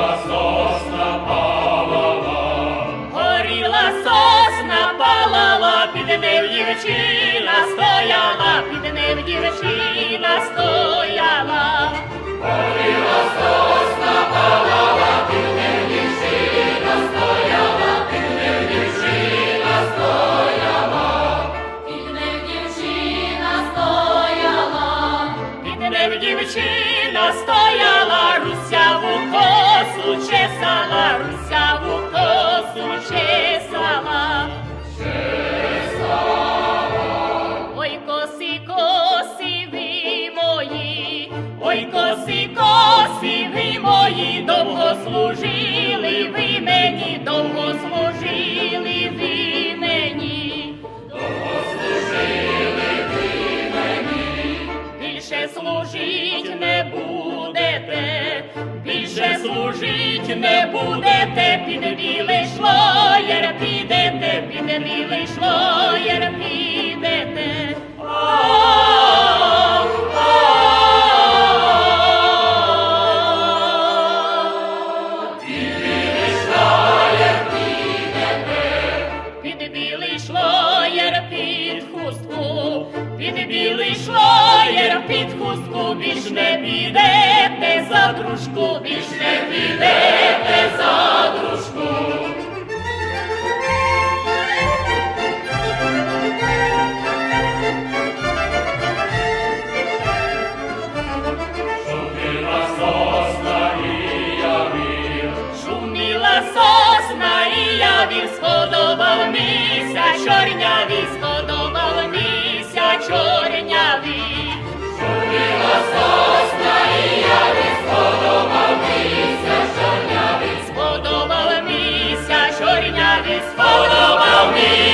Сосна палала, горіла сосна палала, під ним дівчина стояла, під ним дівчина стояла. Дівчина стояла, русяву косу чесала, русяву косу чесала. Ой, коси, коси мої, ой, коси, коси ви мої, довго служили ви мені, довго служили ви мені. більше служить не будете, під білий шлоєр підете, під білий шлоєр підете. Під білий шлоєр під хустку, більш не підете за дружку, більш не підете за дружку. Шуміла сосна і явір, сподобав мися, чорняві, сподобав Maris, about me.